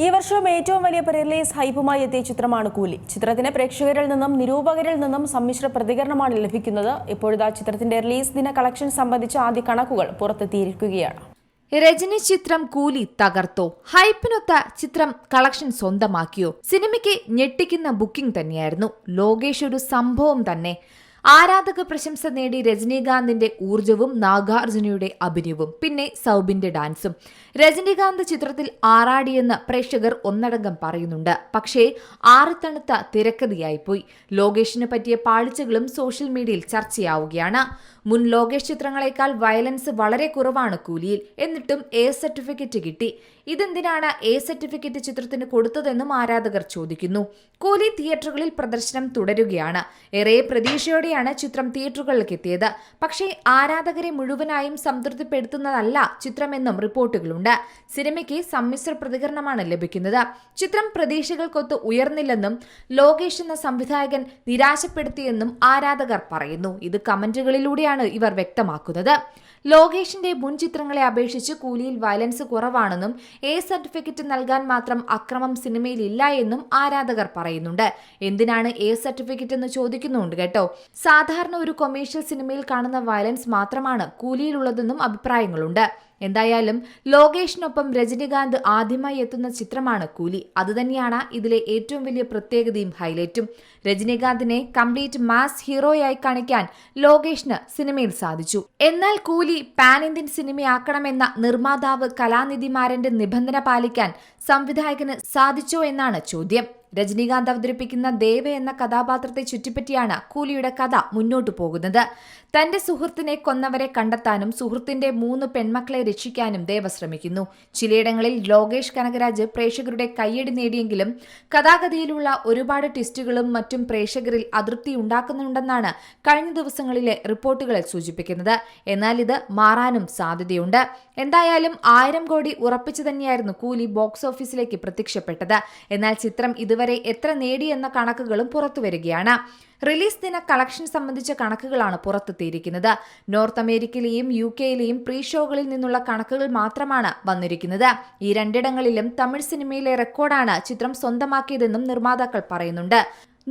ഈ വർഷം ഏറ്റവും വലിയ റിലീസ് ഹൈപ്പുമായി എത്തിയ ചിത്രമാണ് കൂലി. ചിത്രത്തിന് പ്രേക്ഷകരിൽ നിന്നും നിരൂപകരിൽ നിന്നും സമ്മിശ്ര പ്രതികരണമാണ് ലഭിക്കുന്നത്. ഇപ്പോഴത്തെ ചിത്രത്തിന്റെ റിലീസ് ദിന കളക്ഷൻ സംബന്ധിച്ച ആദ്യ കണക്കുകൾ പുറത്തെത്തിയിരിക്കുകയാണ്. രജനി ചിത്രം കൂലി തകർത്തോ? ഹൈപ്പിനൊത്ത ചിത്രം കളക്ഷൻ സ്വന്തമാക്കിയോ? സിനിമയ്ക്ക് ഞെട്ടിക്കുന്ന ബുക്കിംഗ് തന്നെയായിരുന്നു. ലോകേഷ് ഒരു സംഭവം തന്നെ. ആരാധക പ്രശംസ നേടി രജനീകാന്തിന്റെ ഊർജവും നാഗാർജുനയുടെ അഭിനയവും പിന്നെ സൗബിന്റെ ഡാൻസും. രജനീകാന്ത് ചിത്രത്തിൽ ആറാടിയെന്ന് പ്രേക്ഷകർ ഒന്നടങ്കം പറയുന്നുണ്ട്. പക്ഷേ ആറുതണുത്ത തിരക്കഥയായിപ്പോയി. ലോകേഷിന് പറ്റിയ പാളിച്ചകളും സോഷ്യൽ മീഡിയയിൽ ചർച്ചയാവുകയാണ്. മുൻ ലോകേഷ് ചിത്രങ്ങളെക്കാൾ വയലൻസ് വളരെ കുറവാണ് കൂലിയിൽ. എന്നിട്ടും എ സർട്ടിഫിക്കറ്റ് കിട്ടി. ഇതെന്തിനാണ് എ സർട്ടിഫിക്കറ്റ് ചിത്രത്തിന് കൊടുത്തതെന്നും ആരാധകർ ചോദിക്കുന്നു. കൂലി തിയേറ്ററുകളിൽ പ്രദർശനം തുടരുകയാണ്. ഏറെ പ്രതീക്ഷയോടെയാണ് ചിത്രം തിയേറ്ററുകളിലേക്ക് എത്തിയത് പക്ഷേ ആരാധകരെ മുഴുവനായും സംതൃപ്തിപ്പെടുത്തുന്നതല്ല ചിത്രമെന്നും റിപ്പോർട്ടുകളുണ്ട്. സിനിമയ്ക്ക് സമ്മിശ്ര പ്രതികരണമാണ് ലഭിക്കുന്നത്. ചിത്രം പ്രതീക്ഷകൾക്കൊത്ത് ഉയർന്നില്ലെന്നും ലോകേഷ് എന്ന സംവിധായകൻ നിരാശപ്പെടുത്തിയെന്നും ആരാധകർ പറയുന്നു. ഇത് കമന്റുകളിലൂടെയാണ് ഇവർ വ്യക്തമാക്കുന്നത്. ലോകേഷിന്റെ മുൻ ചിത്രങ്ങളെ അപേക്ഷിച്ച് കൂലിയിൽ വയലൻസ് കുറവാണെന്നും എ സർട്ടിഫിക്കറ്റ് നൽകാൻ മാത്രം അക്രമം സിനിമയിൽ ഇല്ല എന്നും ആരാധകർ പറയുന്നുണ്ട്. എന്തിനാണ് എ സർട്ടിഫിക്കറ്റ് എന്ന് ചോദിക്കുന്നുണ്ട് കേട്ടോ? സാധാരണ ഒരു കൊമേഴ്ഷ്യൽ സിനിമയിൽ കാണുന്ന വയലൻസ് മാത്രമാണ് കൂലിയിലുള്ളതെന്നും അഭിപ്രായങ്ങളുണ്ട്. എന്തായാലും ലോകേഷിനൊപ്പം രജനികാന്ത് ആദ്യമായി എത്തുന്ന ചിത്രമാണ് കൂലി. അതുതന്നെയാണ് ഇതിലെ ഏറ്റവും വലിയ പ്രത്യേകതയും ഹൈലൈറ്റും. രജനികാന്തിനെ കംപ്ലീറ്റ് മാസ് ഹീറോയായി കാണിക്കാൻ ലോകേഷിന് സിനിമയിൽ സാധിച്ചു. എന്നാൽ കൂലി പാൻ ഇന്ത്യൻ സിനിമയാക്കണമെന്ന നിർമ്മാതാവ് കലാനിധിമാരന്റെ നിബന്ധന പാലിക്കാൻ സംവിധായകന് സാധിച്ചോ എന്നാണ് ചോദ്യം. രജനീകാന്ത് അവതരിപ്പിക്കുന്ന ദേവ എന്ന കഥാപാത്രത്തെ ചുറ്റിപ്പറ്റിയാണ് കൂലിയുടെ കഥ മുന്നോട്ടു പോകുന്നത്. തന്റെ സുഹൃത്തിനെ കൊന്നവരെ കണ്ടെത്താനും സുഹൃത്തിന്റെ മൂന്ന് പെൺമക്കളെ രക്ഷിക്കാനും ദേവ ശ്രമിക്കുന്നു. ചിലയിടങ്ങളിൽ ലോകേഷ് കനകരാജ് പ്രേക്ഷകരുടെ കയ്യടി നേടിയെങ്കിലും കഥാഗതിയിലുള്ള ഒരുപാട് ട്വിസ്റ്റുകളും മറ്റും പ്രേക്ഷകരിൽ അതൃപ്തി ഉണ്ടാക്കുന്നുണ്ടെന്നാണ് കഴിഞ്ഞ ദിവസങ്ങളിലെ റിപ്പോർട്ടുകളിൽ സൂചിപ്പിക്കുന്നത്. എന്നാൽ ഇത് മാറാനും സാധ്യതയുണ്ട്. എന്തായാലും ആയിരം കോടി ഉറപ്പിച്ചു തന്നെയായിരുന്നു കൂലി ബോക്സ് ഓഫീസിലേക്ക് പ്രത്യക്ഷപ്പെട്ടത്. എന്നാൽ ചിത്രം ഇതുവരെ എത്ര നേടിയെന്ന കണക്കുകളും പുറത്തുവരികയാണ് റിലീസ് ദിന കളക്ഷൻ സംബന്ധിച്ച കണക്കുകളാണ് പുറത്തെത്തിയിരിക്കുന്നത് നോർത്ത് അമേരിക്കയിലെയും യു കെയിലെയും പ്രീ ഷോകളിൽ നിന്നുള്ള കണക്കുകൾ മാത്രമാണ് വന്നിരിക്കുന്നത്. ഈ രണ്ടിടങ്ങളിലും തമിഴ് സിനിമയിലെ റെക്കോർഡാണ് ചിത്രം സ്വന്തമാക്കിയതെന്നും നിർമ്മാതാക്കൾ പറയുന്നുണ്ട്.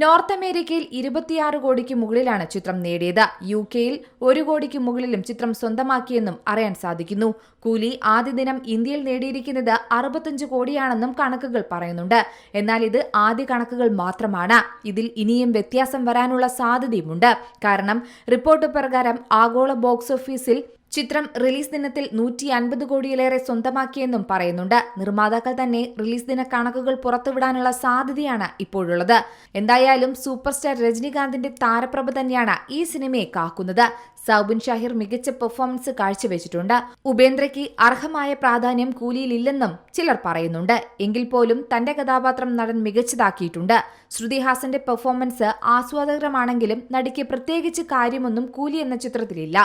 നോർത്ത് അമേരിക്കയിൽ ഇരുപത്തിയാറ് കോടിക്ക് മുകളിലാണ് ചിത്രം നേടിയത്. യു കെയിൽ ഒരു കോടിക്ക് മുകളിലും ചിത്രം സ്വന്തമാക്കിയെന്നും അറിയാൻ സാധിക്കുന്നു. കൂലി ആദ്യ ദിനം ഇന്ത്യയിൽ നേടിയിരിക്കുന്നത് അറുപത്തഞ്ച് കോടിയാണെന്നും കണക്കുകൾ പറയുന്നുണ്ട്. എന്നാൽ ഇത് ആദ്യ കണക്കുകൾ മാത്രമാണ്. ഇതിൽ ഇനിയും വ്യത്യാസം വരാനുള്ള സാധ്യതയുമുണ്ട്. കാരണം റിപ്പോർട്ട് പ്രകാരം ആഗോള ബോക്സ് ഓഫീസിൽ ചിത്രം റിലീസ് ദിനത്തിൽ നൂറ്റി അൻപത് കോടിയിലേറെ സ്വന്തമാക്കിയെന്നും പറയുന്നുണ്ട്. നിർമ്മാതാക്കൾ തന്നെ റിലീസ് ദിന കണക്കുകൾ പുറത്തുവിടാനുള്ള സാധ്യതയാണ് ഇപ്പോഴുള്ളത്. എന്തായാലും സൂപ്പർ സ്റ്റാർ രജനീകാന്തിന്റെ താരപ്രഭ തന്നെയാണ് ഈ സിനിമയെ കാക്കുന്നത്. സൗബിൻ ഷാഹിർ മികച്ച പെർഫോമൻസ് കാഴ്ചവെച്ചിട്ടുണ്ട്. ഉപേന്ദ്രയ്ക്ക് അർഹമായ പ്രാധാന്യം കൂലിയിലില്ലെന്നും ചിലർ പറയുന്നുണ്ട്. എങ്കിൽ പോലും തന്റെ കഥാപാത്രം നടൻ മികച്ചതാക്കിയിട്ടുണ്ട്. ശ്രുതിഹാസന്റെ പെർഫോമൻസ് ആസ്വാദകരമാണെങ്കിലും നടിക്ക് പ്രത്യേകിച്ച് കാര്യമൊന്നും കൂലി എന്ന ചിത്രത്തിലില്ല.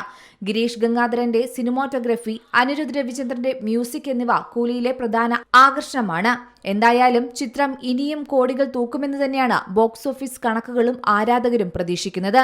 ഗിരീഷ് ഗംഗാധരന്റെ സിനിമാറ്റോഗ്രഫി അനിരുദ്ധ് രവിചന്ദ്രന്റെ മ്യൂസിക് എന്നിവ കൂലിയിലെ പ്രധാന ആകർഷണമാണ്. എന്തായാലും ചിത്രം ഇനിയും കോടികൾ തൂക്കുമെന്ന് തന്നെയാണ് ബോക്സ് ഓഫീസ് കണക്കുകളും ആരാധകരും പ്രതീക്ഷിക്കുന്നത്.